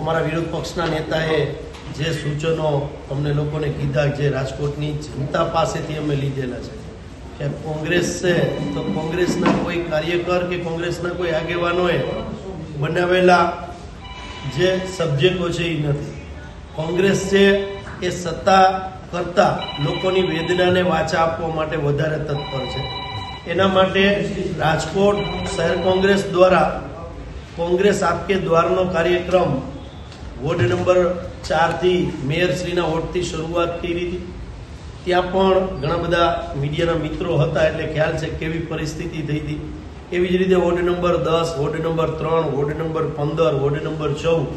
અમારા વિરોધ પક્ષના નેતાએ જે સૂચનો અમને લોકોને કીધા જે રાજકોટની જનતા પાસેથી અમે લીધેલા છે. કે કોંગ્રેસ છે, તો કોંગ્રેસના કોઈ કાર્યકર કે કોંગ્રેસના કોઈ આગેવાનોએ બનાવેલા જે સબ્જેક્ટો છે એ નથી. કોંગ્રેસ છે એ સત્તા કરતા લોકોની વેદનાને વાચા આપવા માટે વધારે તત્પર છે. એના માટે રાજકોટ શહેર કોંગ્રેસ દ્વારા કોંગ્રેસ આપકે દ્વારનો કાર્યક્રમ વોર્ડ નંબર ચારથી મેયરશ્રીના વોર્ડથી શરૂઆત કરી હતી. ત્યાં પણ ઘણા બધા મીડિયાના મિત્રો હતા, એટલે ખ્યાલ છે કેવી પરિસ્થિતિ થઈ હતી. એવી જ રીતે વોર્ડ નંબર દસ, વોર્ડ નંબર ત્રણ, વોર્ડ નંબર પંદર, વોર્ડ નંબર ચૌદ,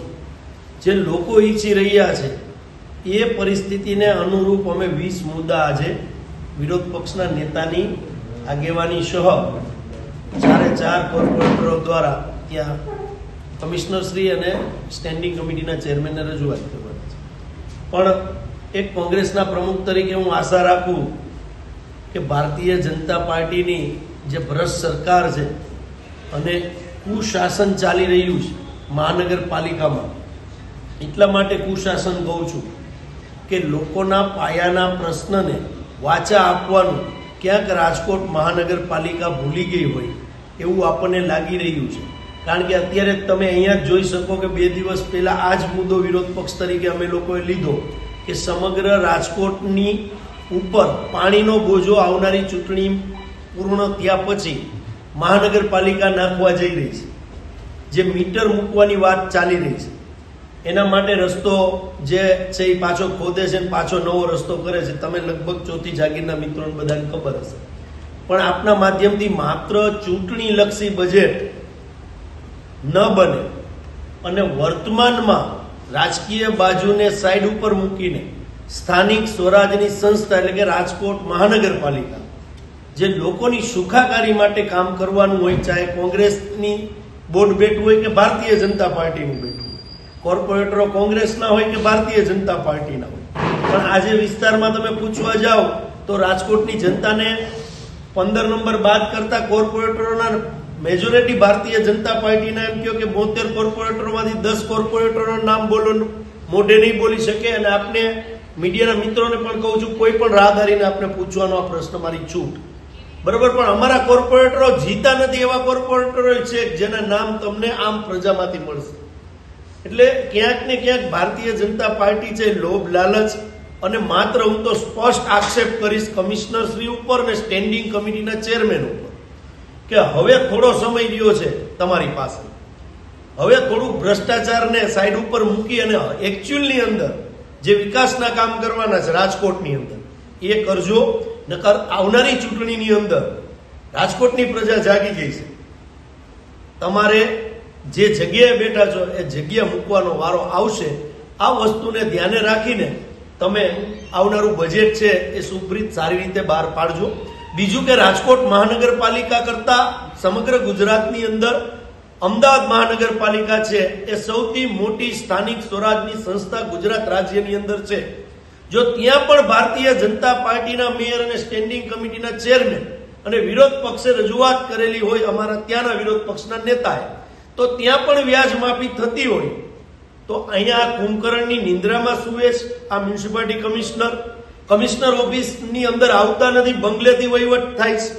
જે લોકો ઈચ્છી રહ્યા છે, એ પરિસ્થિતિને અનુરૂપ અમે વીસ મુદ્દા આજે વિરોધ પક્ષના નેતાની આગેવાની સહ ચારે ચાર કોર્પોરેટરો દ્વારા ત્યાં કમિશનરશ્રી અને સ્ટેન્ડિંગ કમિટીના ચેરમેનને રજૂઆત કરવાની છે. પણ એક કોંગ્રેસના પ્રમુખ તરીકે હું આશા રાખું કે ભારતીય જનતા પાર્ટીની જે ભ્રષ્ટ સરકાર છે અને કુશાસન ચાલી રહ્યું છે મહાનગરપાલિકામાં, એટલા માટે કુશાસન કહું છું કે લોકોના પાયાના પ્રશ્નને વાચા આપવાનું ક્યાંક રાજકોટ મહાનગરપાલિકા ભૂલી ગઈ હોય એવું આપણને લાગી રહ્યું છે. કારણ કે અત્યારે તમે અહીંયા જ જોઈ શકો કે બે દિવસ પહેલાં આ જ મુદ્દો વિરોધ પક્ષ તરીકે અમે લોકોએ લીધો કે સમગ્ર રાજકોટની ઉપર પાણીનો બોજો આવનારી ચૂંટણી પૂર્ણ થયા પછી મહાનગરપાલિકા નાખવા જઈ રહી છે. જે મીટર મૂકવાની વાત ચાલી રહી છે. એના માટે રસ્તો જે છે એ પાછો ખોદે છે પાછો નવો રસ્તો કરે છે. તમે લગભગ ચોથી જાગીરના મિત્રોને બધાને ખબર હશે. પણ આપના માધ્યમથી માત્ર ચૂંટણીલક્ષી બજેટ ન બને અને વર્તમાનમાં રાજકીય બાજુને સાઈડ ઉપર મૂકીને સ્થાનિક સ્વરાજની સંસ્થા એટલે કે રાજકોટ મહાનગરપાલિકા, જે લોકોની સુખાકારી માટે કામ કરવાનું હોય, ચાહે કોંગ્રેસની બોર્ડ બેઠું હોય કે ભારતીય જનતા પાર્ટીનું બેઠું હોય. કોર્પોરેટરો કોંગ્રેસના હોય કે ભારતીય જનતા પાર્ટીના હોય. પણ આજે વિસ્તારમાં તમે પૂછવા જાઓ તો રાજકોટની જનતાને પંદર નંબર બાદ કરતા કોર્પોરેટરોના મેજોરિટી ભારતીય જનતા પાર્ટીના એમ કહો કે બોતેર કોર્પોરેટરોમાંથી દસ કોર્પોરેટરોના નામ બોલો મોઢે નહીં બોલી શકે. અને આપને મીડિયાના મિત્રોને પણ કહું છું, કોઈ પણ રાહદારીને આપને પૂછવાનો આ પ્રશ્ન મારી છૂટ. બરોબર? પણ અમારા કોર્પોરેટરો જીતા નથી એવા કોર્પોરેટરો છે જેના નામ તમને આમ પ્રજામાંથી મળશે. એટલે ક્યાંક ને ક્યાંક ભારતીય જનતા પાર્ટી છે, લોભ, લાલચ, અને માત્ર હું તો સ્પષ્ટ આક્ષેપ કરીશ કમિશનર શ્રી ઉપર ને સ્ટેન્ડિંગ કમિટીના ચેરમેન ઉપર. કે હવે થોડો સમય રહ્યો છે તમારી પાસે. હવે થોડું ભ્રષ્ટાચારને સાઈડ ઉપર મૂકી અને એકચ્યુઅલની અંદર જે વિકાસના કામ કરવાના છે રાજકોટની અંદર, એ કરજો. નકર આવનારી ચૂંટણીની અંદર રાજકોટની પ્રજા જાગી ગઈ છે. તમારે જે જગ્યાએ બેઠા છો, એ જગ્યા મૂકવાનો વારો આવશે. આ વસ્તુને ધ્યાને રાખીને તમે આવનારું બજેટ છે એ સુપ્રીત સારી રીતે બહાર પાડજો. બીજું કે રાજકોટ મહાનગરપાલિકા કરતા સમગ્ર ગુજરાતની અંદર અમદાવાદ મહાનગરપાલિકા છે એ સૌથી મોટી સ્થાનિક સ્વરાજની સંસ્થા ગુજરાત રાજ્યની અંદર છે. જો ત્યાં પણ ભારતીય જનતા પાર્ટીના મેયર અને સ્ટેન્ડિંગ કમિટીના ચેરમેન અને વિરોધ પક્ષે રજૂઆત કરેલી હોય અમારા ત્યાંના વિરોધ પક્ષના નેતાએ, તો ત્યાં પણ વ્યાજ માફી થતી હોય. તો અહીંયા કુંભકર્ણની નિંદ્રામાં સુવેશ આ મ્યુનિસિપાલિટી કમિશનર કમિશનર ઓફિસની અંદર આવતા નથી, બંગલેથી વહીવટ થાય છે.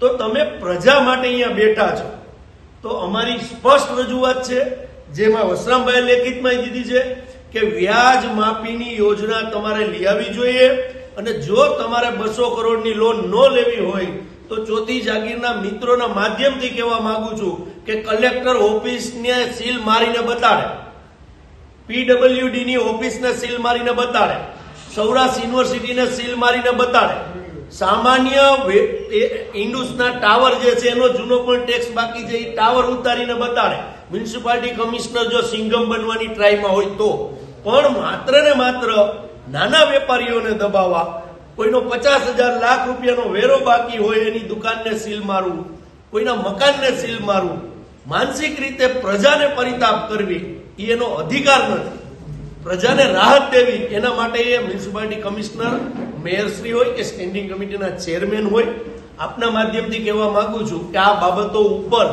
તો તમે પ્રજા માટે અહીંયા બેઠા છો. તો અમારી સ્પષ્ટ રજૂઆત છે, જેમાં વસરામભાઈ લેખિતમાં દીધી છે, કે વ્યાજ માફીની યોજના તમારે લઈ આવવી જોઈએ અને જો તમારે બસો કરોડની લોન ન લેવી હોય, તો ચોથી જાગીરના મિત્રોના માધ્યમથી કહેવા માંગુ છું કે કલેક્ટર ઓફિસને સીલ મારીને બતાડે. પીડબ્લ્યુડી ની ઓફિસને સીલ મારીને બતાડે. સૌરાષ્ટ્ર યુનિવર્સિટીને સીલ મારીને બતાડે. સામાન્ય ઇન્ડુસના ટાવર જે છે, એનો જૂનો પણ ટેક્સ બાકી છે, એ ટાવર ઉતારીને બતાડે. મ્યુનિસિપાલિટી કમિશનર જો સિંગમ બનવાની ટ્રાયમાં હોય તો. પણ માત્ર ને માત્ર નાના વેપારીઓને દબાવવા. કોઈનો પચાસ હજાર લાખ રૂપિયાનો વેરો બાકી હોય એની દુકાનને સીલ મારવું, કોઈના મકાનને સીલ મારવું. માનસિક રીતે પ્રજાને પરિતાપ કરવી, એ એનો અધિકાર નથી. પ્રજાને રાહત દેવી, એના માટે એ મ્યુનિસિપાલિટી કમિશનર મેયરશ્રી હોય કે સ્ટેન્ડિંગ કમિટીના ચેરમેન હોય, આપના માધ્યમથી કહેવા માંગુ છું કે આ બાબતો ઉપર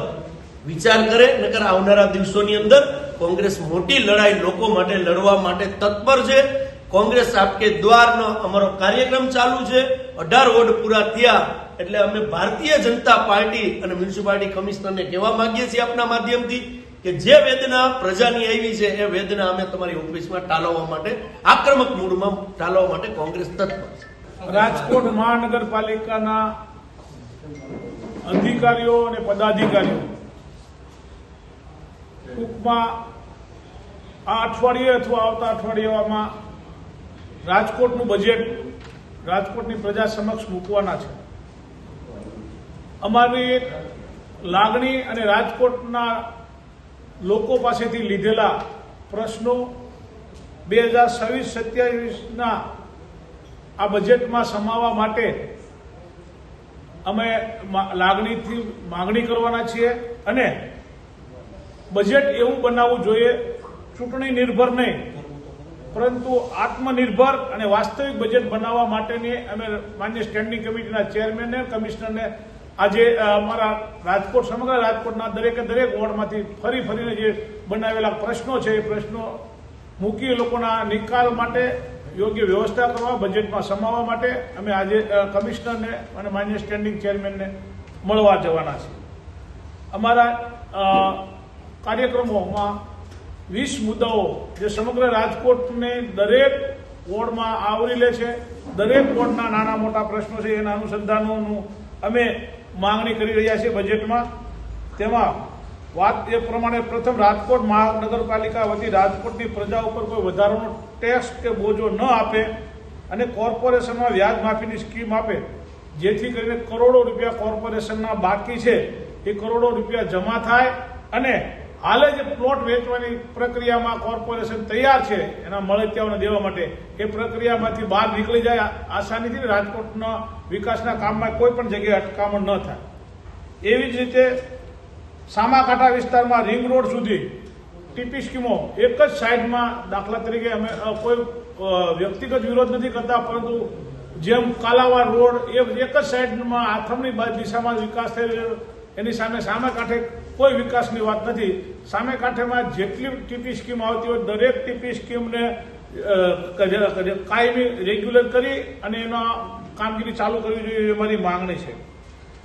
વિચાર કરે, નકર આવનારા દિવસોની અંદર કોંગ્રેસ મોટી લડાઈ લોકો માટે લડવા માટે તત્પર છે. કોંગ્રેસ આપકે દ્વારનો અમારો કાર્યક્રમ ચાલુ છે. અઢાર વોર્ડ પૂરા થયા, એટલે અમે ભારતીય જનતા પાર્ટી અને મ્યુનિસિપાલિટી કમિશનરને કહેવા માંગીએ છીએ આપના માધ્યમથી. કે જે વેદના પ્રજાની આવી છે એ વેદના અમે તમારી ઓફિસમાં ટાલવવા માટે, આક્રમક મૂડમાં ટાળવવા માટે કોંગ્રેસ તત્પર છે. રાજકોટ મહાનગરપાલિકાના અધિકારીઓ અને પદાધિકારીઓ, ટૂંકમાં આ અઠવાડિયે અથવા આવતા અઠવાડિયામાં રાજકોટનું બજેટ રાજકોટની પ્રજા સમક્ષ મૂકવાના છે. અમારી લાગણી અને રાજકોટના લોકો પાસેથી લીધેલા પ્રશ્નો બે હજાર છવ્વીસ સત્યાવીસના આ બજેટમાં સમાવવા માટે અમે લાગણીથી માગણી કરવાના છીએ અને બજેટ એવું બનાવવું જોઈએ, ચૂંટણી નિર્ભર નહીં, પરંતુ આત્મનિર્ભર અને વાસ્તવિક બજેટ બનાવવા માટેની અમે માન્ય સ્ટેન્ડિંગ કમિટીના ચેરમેનને, કમિશનરને આજે અમારા રાજકોટ, સમગ્ર રાજકોટના દરેકે દરેક વોર્ડમાંથી ફરી ફરીને જે બનાવેલા પ્રશ્નો છે, એ પ્રશ્નો મૂકી લોકોના નિકાલ માટે, યોગ્ય વ્યવસ્થા કરવા, બજેટમાં સમાવવા માટે અમે આજે કમિશનરને અને માન્ય સ્ટેન્ડિંગ ચેરમેનને મળવા જવાના છીએ. અમારા કાર્યક્રમોમાં વીસ મુદ્દાઓ જે સમગ્ર રાજકોટને દરેક વોર્ડમાં આવરી લે છે, દરેક વોર્ડના નાના મોટા પ્રશ્નો છે, એના અનુસંધાનોનું અમે માંગણી કરી રહ્યા છે બજેટમાં તેમાં વાત એ પ્રમાણે પ્રથમ રાજકોટ મહાનગરપાલિકા વતી રાજકોટની પ્રજા ઉપર કોઈ વધારાનો ટેક્સ કે બોજો ન આપે અને કોર્પોરેશનમાં વ્યાજ માફીની સ્કીમ આપે. જેથી કરીને કરોડો રૂપિયા કોર્પોરેશનના બાકી છે. એ કરોડો રૂપિયા જમા થાય અને હાલે જે પ્લોટ વેચવાની પ્રક્રિયામાં કોર્પોરેશન તૈયાર છે. એના મળતિયાઓને દેવા માટે એ પ્રક્રિયામાંથી બહાર નીકળી જાય આસાનીથી રાજકોટના વિકાસના કામમાં કોઈ પણ જગ્યાએ અટકામણ ન થાય. એવી જ રીતે સામાકાંઠા વિસ્તારમાં રિંગ રોડ સુધી ટીપી સ્કીમો એક જ સાઈડમાં દાખલા તરીકે અમે કોઈ વ્યક્તિગત વિરોધ નથી કરતા, પરંતુ જેમ કાલાવા રોડ એ એક જ સાઈડમાં આથમની દિશામાં વિકાસ થઈ રહ્યો, એની સામે સામે કાંઠે કોઈ વિકાસની વાત નથી. સામે કાંઠેમાં જેટલી ટીપી સ્કીમ આવતી હોય, દરેક ટીપી સ્કીમને કાયમી રેગ્યુલર કરી અને એનો કામગીરી ચાલુ કરવી જોઈએ એ મારી માંગણી છે.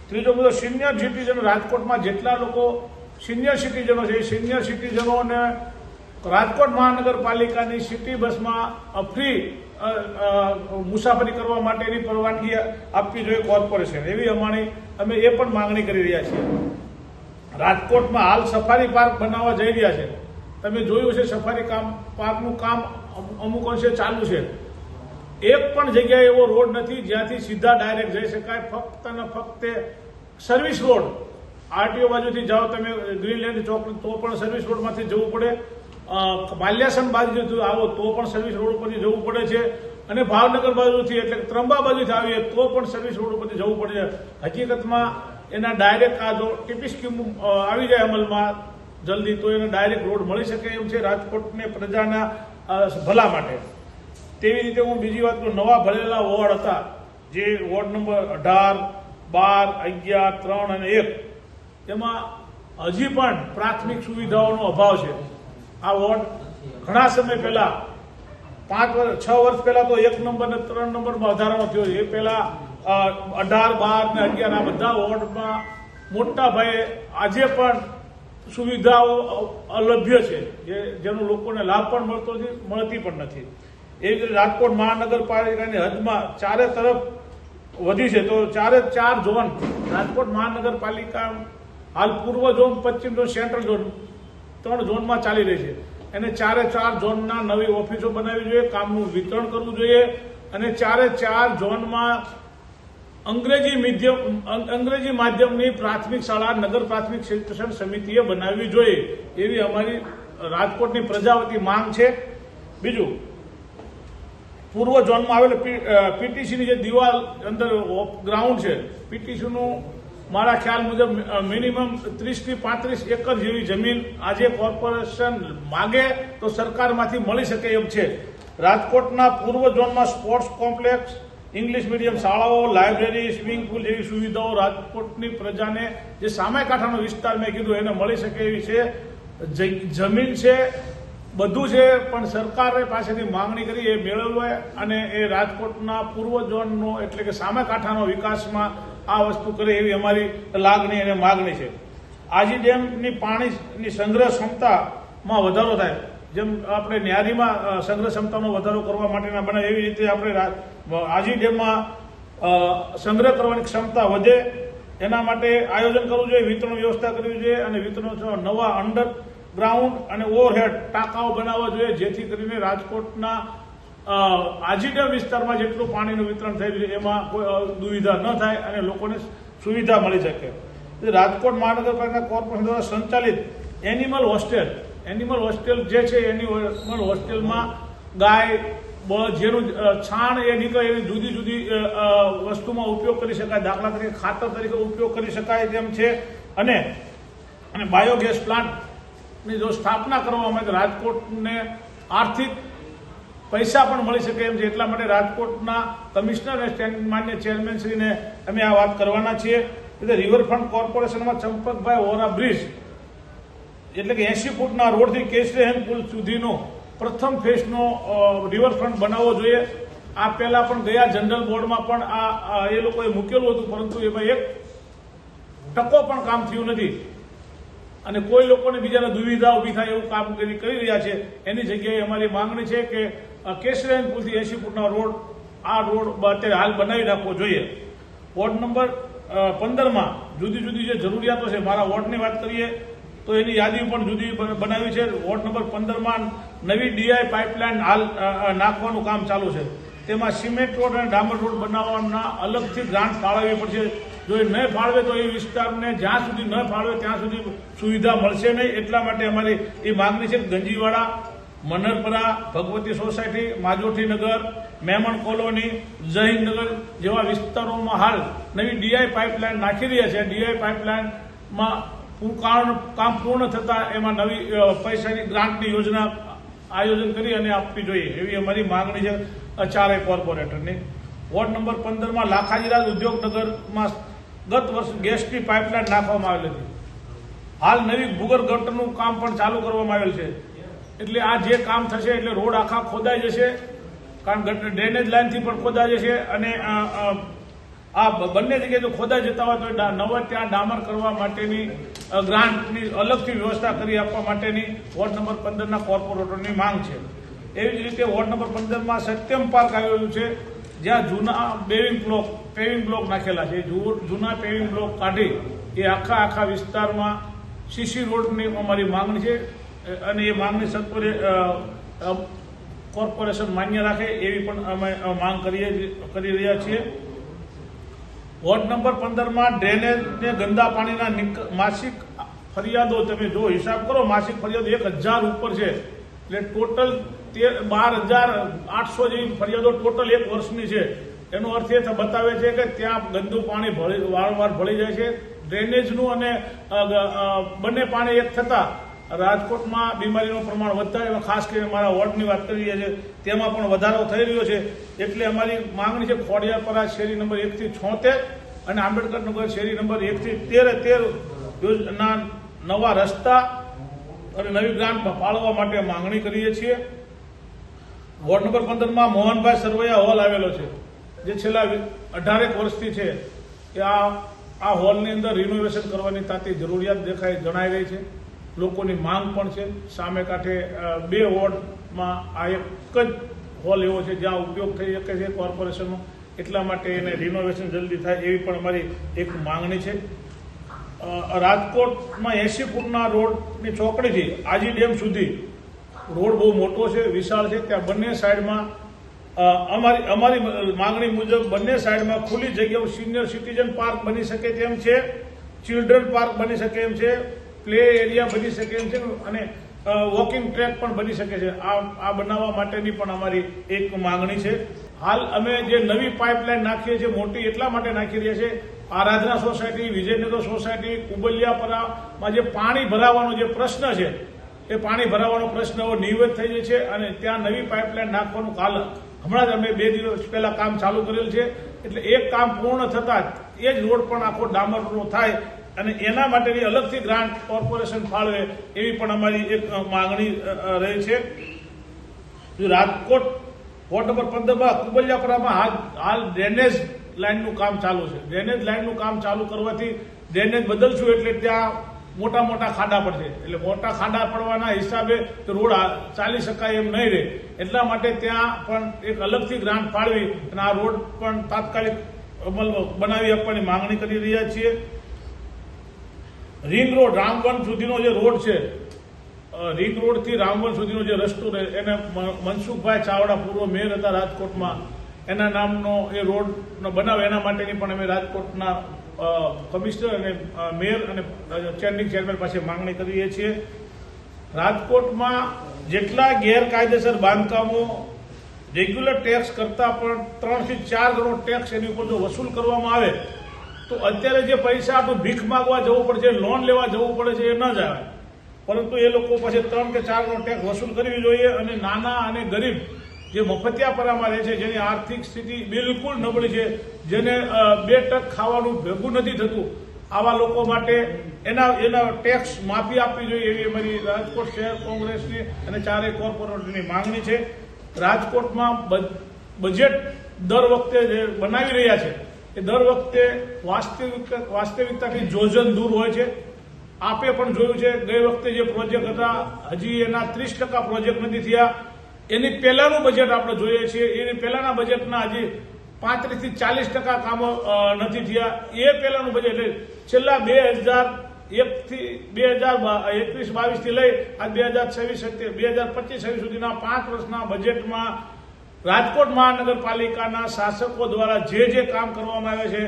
ત્રીજો મુદ્દો સિનિયર સિટીઝન રાજકોટમાં જેટલા લોકો સિનિયર સિટીઝનો છે, એ સિનિયર સિટીઝનોને રાજકોટ મહાનગરપાલિકાની સિટી બસમાં ફ્રી મુસાફરી કરવા માટેની પરવાનગી આપવી જોઈએ કોર્પોરેશન એવી અમારી, અમે એ પણ માંગણી કરી રહ્યા છીએ. રાજકોટમાં હાલ સફારી પાર્ક બનાવવા જઈ રહ્યા છે. તમે જોયું છે સફારી કામ, પાર્કનું કામ અમુ- અમુક અંશે ચાલુ છે. એક પણ જગ્યાએ એવો રોડ નથી જ્યાંથી સીધા ડાયરેક્ટ જઈ શકાય. ફક્ત ને ફક્ત સર્વિસ રોડ. આરટીઓ બાજુથી જાઓ તમે, ગ્રીનલેન્ડ ચોક, તો પણ સર્વિસ રોડમાંથી જવું પડે. બાલ્યાસન બાજુથી આવો, તો પણ સર્વિસ રોડ ઉપરથી જવું પડે છે. અને ભાવનગર બાજુથી, એટલે ત્રંબા બાજુથી આવીએ, તો પણ સર્વિસ રોડ ઉપરથી જવું પડે છે. હકીકતમાં એના ડાયરેક્ટ આ જો ટીપી સ્કીમ આવી જાય અમલમાં જલ્દી, તો એને ડાયરેક્ટ રોડ મળી શકે એમ છે રાજકોટને પ્રજાના ભલા માટે. તેવી રીતે હું બીજી વાત કરું નવા ભરેલા વોર્ડ હતા, જે વોર્ડ નંબર અઢાર, બાર, અગિયાર, ત્રણ અને એક એમાં હજી પણ પ્રાથમિક સુવિધાઓનો અભાવ છે. આ વોર્ડ ઘણા સમય પહેલા, પાંચ વર્ષ છ વર્ષ પહેલા તો એક નંબર ને ત્રણ નંબરમાં વધારાનો થયો. એ પહેલા અઢાર, બાર ને અગિયાર, આ બધા વોર્ડમાં મોટા ભાઈએ આજે પણ સુવિધાઓ અલભ્ય છે, જે, જેનો લોકોને લાભ પણ મળતો નથી મળતી પણ નથી. એવી રીતે રાજકોટ મહાનગરપાલિકાની હદમાં ચારે તરફ વધી છે. તો ચારે ચાર ઝોન, રાજકોટ મહાનગરપાલિકા હાલ પૂર્વ ઝોન, પશ્ચિમ ઝોન, સેન્ટ્રલ ઝોન ત્રણ ઝોનમાં ચાલી રહી છે. એને ચારે ચાર ઝોનના નવી ઓફિસો બનાવવી જોઈએ, કામનું વિતરણ કરવું જોઈએ અને ચારે ચાર ઝોનમાં અંગ્રેજી મીડિયમ અંગ્રેજી માધ્યમની પ્રાથમિક શાળા, નગર પ્રાથમિક શિક્ષણ સમિતિએ બનાવવી જોઈએ. એવી અમારી રાજકોટની પ્રજાવતી માંગ છે. બીજું પૂર્વ ઝોનમાં આવેલ પીટીસીની જે દિવાલ અંદર ગ્રાઉન્ડ છે, પીટીસીનું મારા ખ્યાલ મુજબ મિનિમમ ત્રીસથી પાંત્રીસ એકર જેવી જમીન આજે કોર્પોરેશન માગે તો સરકારમાંથી મળી શકે એમ છે. રાજકોટના પૂર્વ ઝોનમાં સ્પોર્ટ્સ કોમ્પ્લેક્સ, ઇંગ્લિશ મીડિયમ શાળાઓ, લાઇબ્રેરી, સ્વિમિંગ પુલ જેવી સુવિધાઓ રાજકોટની પ્રજાને જે સામે કાંઠાનો વિસ્તાર મેં કીધું એને મળી શકે એવી છે. જમીન છે બધું છે પણ સરકારે પાસેથી માંગણી કરી એ મેળવવે અને એ રાજકોટના પૂર્વ ઝોનનો એટલે કે સામે કાંઠાનો વિકાસમાં આ વસ્તુ કરે એવી અમારી લાગણી અને માગણી છે. આજી ડેમની પાણીની સંગ્રહ ક્ષમતામાં વધારો થાય, જેમ આપણે ન્યારીમાં સંગ્રહ ક્ષમતાનો વધારો કરવા માટેના બને એવી રીતે આપણે આજી ડેમમાં સંગ્રહ કરવાની ક્ષમતા વધે, એના માટે આયોજન કરવું જોઈએ, વિતરણ વ્યવસ્થા કરવી જોઈએ અને વિતરણ નવા અંડર ગ્રાઉન્ડ અને ઓવરહેડ ટાંકાઓ બનાવવા જોઈએ, જેથી કરીને રાજકોટના આજીડા વિસ્તારમાં જેટલું પાણીનું વિતરણ થઈ રહ્યું છે, એમાં કોઈ દુવિધા ન થાય અને લોકોને સુવિધા મળી શકે. રાજકોટ મહાનગરપાલિકા કોર્પોરેશન દ્વારા સંચાલિત એનિમલ હોસ્ટેલ એનિમલ હોસ્ટેલ જે છે એનિમલ હોસ્ટેલમાં ગાય બળદ જેનું છાણ એ નીકળે એવી જુદી જુદી વસ્તુમાં ઉપયોગ કરી શકાય, દાખલા તરીકે ખાતર તરીકે ઉપયોગ કરી શકાય તેમ છે. અને અને બાયોગેસ પ્લાન્ટની જો સ્થાપના કરવામાં આવે તો રાજકોટને આર્થિક પૈસા પણ મળી શકે એમ છે. એટલા માટે રાજકોટના કમિશનર અને માન્ય ચેરમેન શ્રીને અમે આ વાત કરવાના છીએ. એટલે રિવરફ્રન્ટ કોર્પોરેશનમાં ચંપકભાઈ ઓરા બ્રિજ એટલે કે એસી ફૂટના રોડથી કેસરેહન પુલ સુધીનો પ્રથમ ફેઝનો રિવરફ્રન્ટ બનાવવો જોઈએ. આ પહેલા પણ ગયા જનરલ બોર્ડમાં પણ આ એ લોકોએ મૂકેલું હતું, પરંતુ એમાં એક ટકો પણ કામ થયું નથી. અને કોઈ લોકોને બીજાને દુવિધા ઊભી થાય એવું કામગીરી કરી રહ્યા છે એની જગ્યાએ અમારી માંગણી છે કે અ, કેશરેન પુલથી એસી ફૂટના રોડ આ રોડ અત્યારે હાલ બનાવી નાખવો જોઈએ. વોર્ડ નંબર પંદરમાં જુદી જુદી જે જરૂરિયાતો છે મારા વોર્ડની વાત કરીએ તો એની યાદી પણ જુદી બનાવી છે. વોર્ડ નંબર પંદરમાં નવી ડીઆઈ પાઇપલાઇન હાલ નાખવાનું કામ ચાલુ છે. તેમાં સિમેન્ટ રોડ અને ડામર રોડ બનાવવાના અલગથી ગ્રાન્ટ ફાળવવી પડશે. જો એ ન ફાળવે તો એ વિસ્તારને જ્યાં સુધી ન ફાળવે ત્યાં સુધી સુવિધા મળશે નહીં. એટલા માટે અમારી એ માંગણી છે ગંજીવાડા મનરપરા ભગવતી સોસાયટી માજોઠી નગર મેમણ કોલોની જહીનગર જેવા વિસ્તારોમાં હાલ નવી ડીઆઈ પાઇપલાઇન નાખી રહ્યા છે. ડીઆઈ પાઇપલાઇનમાં કામ પૂર્ણ થતાં એમાં નવી પૈસાની ગ્રાન્ટની યોજના આયોજન કરી અને આપવી જોઈએ. એવી અમારી માંગણી છે અ, ચારેય કોર્પોરેટરની. વોર્ડ નંબર પંદરમાં લાખાજીરાજ ઉદ્યોગનગરમાં ગત વર્ષ ગેસની પાઇપલાઇન નાખવામાં આવેલી હતી. હાલ નવી ગટરનું કામ પણ ચાલુ કરવામાં આવેલ છે. એટલે આ જે કામ થશે એટલે રોડ આખા ખોદાઈ જશે, કારણ કે ડ્રેનેજ લાઇનથી પણ ખોદાઈ જશે અને આ બંને જગ્યાએ જો ખોદાઈ જતા હોય તો નવા ત્યાં ડામર કરવા માટેની ગ્રાન્ટની અલગથી વ્યવસ્થા કરી આપવા માટેની વોર્ડ નંબર પંદરના કોર્પોરેટરની માંગ છે. એવી જ રીતે વોર્ડ નંબર પંદરમાં સત્યમ પાર્ક આવેલું છે. જ્યાં જૂના બેવિંગ બ્લોક પેવિંગ બ્લોક નાખેલા છે જૂના પેવિંગ બ્લોક કાઢી, એ આખા આખા વિસ્તારમાં સીસી રોડની અમારી માંગણી છે અને એ માંગણી સત્વરે કોર્પોરેશન માન્ય રાખે એવી પણ અમે માંગ કરીએ, કરી રહ્યા છીએ. વોર્ડ નંબર પંદરમાં ડ્રેનેજને ગંદા પાણીના માસિક ફરિયાદો તમે જો હિસાબ કરો, માસિક ફરિયાદો એક હજાર ઉપર છે. એટલે ટોટલ બાર હજાર આઠસો જેવી ફરિયાદો ટોટલ એક વર્ષની છે. એનો અર્થ એ બતાવે છે કે ત્યાં ગંદુ પાણી ભળી વારંવાર ભળી જાય છે. ડ્રેનેજનું અને બંને પાણી એક થતાં રાજકોટમાં બીમારીનું પ્રમાણ વધતા એમાં ખાસ કરીને મારા વોર્ડની વાત કરી રહ્યા છે, તેમાં પણ વધારો થઈ રહ્યો છે. એટલે અમારી માંગણી છે ખોડિયાપરા શેરી નંબર એકથી છોતેર અને આંબેડકર નગર શેરી નંબર એકથી તેર તેર યોજના નવા રસ્તા અને નવી ગ્રાન્ટ ફાળવવા માટે માંગણી કરીએ છીએ. વોર્ડ નંબર પંદરમાં મોહનભાઈ સરવૈયા હોલ આવેલો છે, જે છેલ્લા અઢારેક વર્ષથી છે કે આ આ હોલની અંદર રિનોવેશન કરવાની તાતી જરૂરિયાત દેખાય, જણાઈ રહી છે. લોકોની માંગ પણ છે. સામે કાંઠે બે વોર્ડમાં આ એક જ હોલ એવો છે જ્યાં ઉપયોગ થઈ શકે છે કોર્પોરેશનનો. એટલા માટે એને રિનોવેશન જલ્દી થાય એવી પણ અમારી એક માંગણી છે. રાજકોટમાં એસી ફૂટના રોડની ચોકડીથી આજી ડેમ સુધી રોડ બહુ મોટો છે, વિશાળ છે, ત્યાં બંને સાઈડમાં અમારી અમારી માંગણી મુજબ બંને સાઈડમાં ખુલ્લી જગ્યાઓ સિનિયર સિટીઝન પાર્ક બની શકે તેમ છે, ચિલ્ડ્રન પાર્ક બની શકે એમ છે, પ્લે એરિયા બની શકે એમ છે અને વોકિંગ ટ્રેક પણ બની શકે છે. આ આ બનાવવા માટેની પણ અમારી એક માંગણી છે. હાલ અમે જે નવી પાઇપલાઇન નાખીએ છીએ, મોટી એટલા માટે નાખી રહ્યા છે આરાધના સોસાયટી, વિજયનગર સોસાયટી કુબલિયાપરામાં જે પાણી ભરાવાનો જે પ્રશ્ન છે એ પાણી ભરાવાનો પ્રશ્ન હવે નિવૃત્ત થઈ જાય છે અને ત્યાં નવી પાઇપલાઇન નાખવાનું કાલ હમણાં જ અમે બે દિવસ પહેલા કામ ચાલુ કરેલ છે. એટલે એક કામ પૂર્ણ થતાં એ જ રોડ પણ આખો ડામરનો થાય અને એના માટેની અલગથી ગ્રાન્ટ કોર્પોરેશન ફાળવે એવી પણ અમારી એક માંગણી રહે છે. રાજકોટ વોર્ડ નંબર પંદરમાં કુબલિયાપુરામાં હાલ ડ્રેનેજ લાઇનનું કામ ચાલુ છે. ડ્રેનેજ લાઇનનું કામ ચાલુ કરવાથી ડ્રેનેજ બદલશું એટલે ત્યાં મોટા મોટા ખાડા પડશે. એટલે મોટા ખાડા પડવાના હિસાબે તો રોડ ચાલી શકાય એમ નહીં રહે. એટલા માટે ત્યાં પણ એક અલગથી ગ્રાન્ટ ફાળવી અને આ રોડ પણ તાત્કાલિક અમલ બનાવી આપવાની માંગણી કરી રહ્યા છીએ. રિંગ રોડ, રામવન સુધીનો જે રોડ છે રિંગ રોડથી રામવન સુધીનો જે રસ્તો રહે એને મનસુખભાઈ ચાવડા પૂર્વ મેયર હતા રાજકોટમાં. એના નામનો એ રોડનો બનાવ, એના માટેની પણ અમે રાજકોટના કમિશનર અને મેયર અને ચેરનિંગ ચેરમેન પાસે માંગણી કરીએ છીએ. રાજકોટમાં જેટલા ગેરકાયદેસર બાંધકામો, રેગ્યુલર ટેક્સ કરતાં પણ ત્રણથી ચાર ગણો ટેક્સ એની ઉપર જો વસૂલ કરવામાં આવે, તો અત્યારે જે પૈસા આપણે ભીખ માગવા જવું પડે છે, લોન લેવા જવું પડે છે એ ન જ આવે પરંતુ એ લોકો પાસે ત્રણ કે ચાર ગણો ટેક્સ વસૂલ કરવી જોઈએ અને નાના અને ગરીબ જે મફતિયાપરામાં રહે છે, જેની આર્થિક સ્થિતિ બિલકુલ નબળી છે, જેને બે ટક ખાવાનું ભેગું નથી થતું, આવા લોકો માટે એના એના ટેક્સ માફી આપવી જોઈએ એવી અમારી રાજકોટ શહેર કોંગ્રેસની અને ચારેય કોર્પોરેટની માંગણી છે. રાજકોટમાં બજેટ દર વખતે જે બનાવી રહ્યા છે, એ દર વખતે વાસ્તવિક, વાસ્તવિકતાથી જોજન દૂર હોય છે. આપે પણ જોયું છે, ગઈ વખતે જે પ્રોજેક્ટ હતા, હજી એના ત્રીસ ટકા પ્રોજેક્ટ નથી થયા. એની પહેલાનું બજેટ આપણે જોઈએ છીએ. એની પહેલાના બજેટના હજી પાંત્રીસથી ચાલીસ ટકા કામો નથી થયા. એ પહેલાનું બજેટ છેલ્લા બે હજાર એકથી, બે હજાર એકવીસ, બાવીસથી લઈ આ બે હજાર છવ્વીસ બે હજાર પચીસ છવ્વીસ સુધીના પાંચ વર્ષના બજેટમાં રાજકોટ મહાનગરપાલિકાના શાસકો દ્વારા જે જે કામ કરવામાં આવે છે,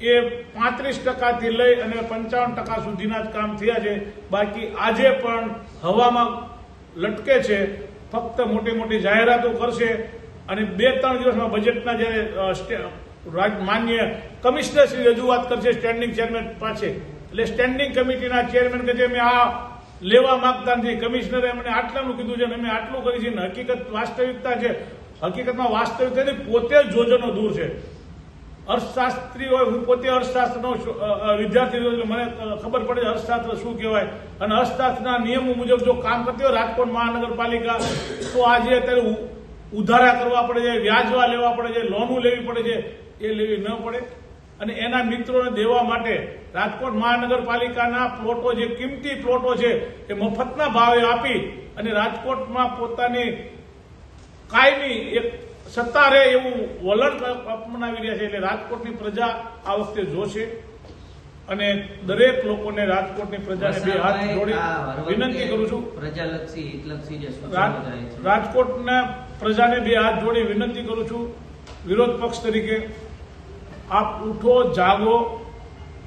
એ પાંત્રીસ ટકાથી લઈ અને પંચાવન ટકા સુધીના જ કામ થયા છે. બાકી આજે પણ હવામાં લટકે છે. ફક્ત મોટી મોટી જાહેરાતો કરશે અને બે ત્રણ દિવસમાં બજેટના જ્યારે માન્ય કમિશનર શ્રી રજૂઆત કરશે સ્ટેન્ડિંગ ચેરમેન પાસે. એટલે સ્ટેન્ડિંગ કમિટીના ચેરમેન કે જે મેં આ લેવા માંગતા નથી. કમિશનરે મને આટલાનું કીધું છે અને અમે આટલું કરી છે હકીકત વાસ્તવિકતા છે. હકીકતમાં વાસ્તવિકતાથી પોતે જ જોજનો દૂર છે. અર્થશાસ્ત્રી હોય હું પોતે અર્થશાસ્ત્રનો વિદ્યાર્થી મને ખબર પડે છે અર્થશાસ્ત્ર શું કહેવાય. અને અર્થશાસ્ત્રના નિયમો મુજબ જો કામ કરતી હોય, રાજકોટ મહાનગરપાલિકા, તો આજે અત્યારે ઉધારા કરવા પડે છે, વ્યાજવા લેવા પડે છે, લોનું લેવી પડે છે, એ લેવી ન પડે. અને એના મિત્રોને દેવા માટે રાજકોટ મહાનગરપાલિકાના પ્લોટો જે, કિંમતી પ્લોટો છે, એ મફતના ભાવે આપી અને રાજકોટમાં પોતાની કાયમી એક સત્તા રહે એવું વલણ અપનાવી રહ્યા છે એટલે રાજકોટની પ્રજા આ વખતે જોશે. અને દરેક લોકોને રાજકોટની પ્રજાને બે હાથ જોડી વિનંતી કરું છું. પ્રજાલક્ષી રાજકોટના પ્રજાને બે હાથ જોડી વિનંતી કરું છું. વિરોધ પક્ષ તરીકે આપ ઉઠો જાગો.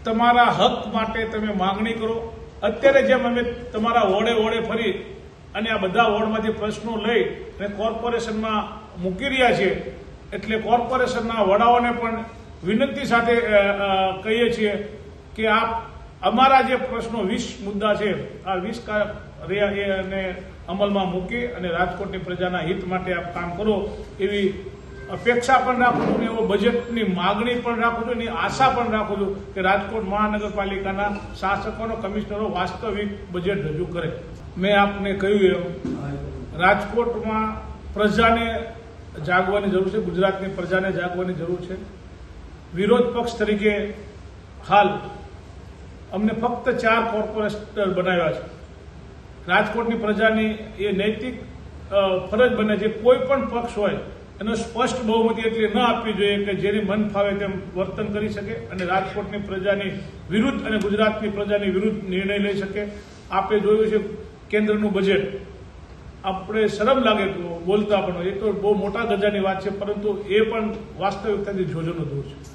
તમારા હક માટે તમે માંગણી કરો. અત્યારે જેમ અમે તમારા વોડે વોર્ડે ફરી અને આ બધા વોર્ડમાંથી પ્રશ્નો લઈ અને કોર્પોરેશનમાં મૂકી રહ્યા છે. એટલે કોર્પોરેશનના વડાઓને પણ વિનંતી સાથે કહીએ છીએ કે આપ અમારા જે પ્રશ્નો વીસ મુદ્દા છે, આ વીસ રહ્યા એ અને અમલમાં મૂકી અને રાજકોટની પ્રજાના હિત માટે આપ કામ કરો એવી અપેક્ષા પણ રાખું છું એવો બજેટની માગણી પણ રાખું છું એની આશા પણ રાખું છું કે રાજકોટ મહાનગરપાલિકાના શાસકોનો, કમિશનરો વાસ્તવિક બજેટ રજૂ કરે. મેં આપને કહ્યું એમ, રાજકોટમાં પ્રજાને જાગવાની જરૂર છે, ગુજરાતની પ્રજાને જાગવાની જરૂર છે. વિરોધ પક્ષ તરીકે હાલ અમને ફક્ત ચાર કોર્પોરેટર બનાવ્યા છે. રાજકોટની પ્રજાની એ નૈતિક ફરજ બને છે. કોઈ પણ પક્ષ હોય, એનો સ્પષ્ટ બહુમતી એટલે ન આપવી જોઈએ કે જેની મન ફાવે તેમ વર્તન કરી શકે અને રાજકોટની પ્રજાની વિરુદ્ધ અને ગુજરાતની પ્રજાની વિરુદ્ધ નિર્ણય લઈ શકે. આપે જોયું છે કેન્દ્રનું બજેટ આપણે શરમ લાગે તો બોલતા પણ એ તો બહુ મોટા દરજાની વાત છે, પરંતુ એ પણ વાસ્તવિકતાથી જોજોનો દૂર છે.